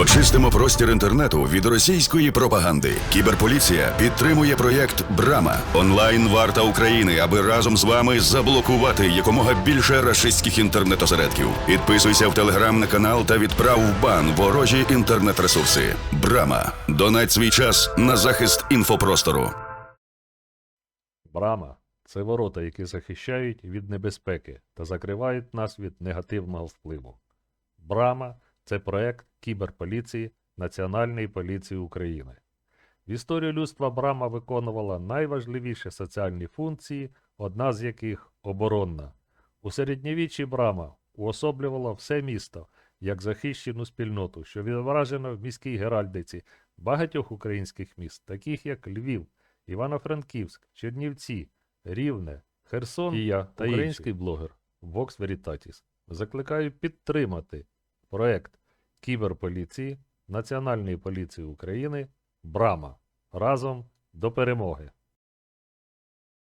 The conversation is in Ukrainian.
Очистимо простір інтернету від російської пропаганди. Кіберполіція підтримує проєкт Брама онлайн варта України, аби разом з вами заблокувати якомога більше рашистських інтернет-осередків. Підписуйся в телеграм на канал та відправ в бан ворожі інтернет-ресурси. Брама. Донать свій час на захист інфопростору. Брама це ворота, які захищають від небезпеки та закривають нас від негативного впливу. Брама це проект кіберполіції Національної поліції України. В історії людства Брама виконувала найважливіші соціальні функції, одна з яких оборонна. У середньовіччі Брама уособлювала все місто як захищену спільноту, що відображено в міській геральдиці багатьох українських міст, таких як Львів, Івано-Франківськ, Чернівці, Рівне, Херсон і я, та український блогер Vox Veritatis. Закликаю підтримати проект кіберполіції Національної поліції України Брама разом до перемоги.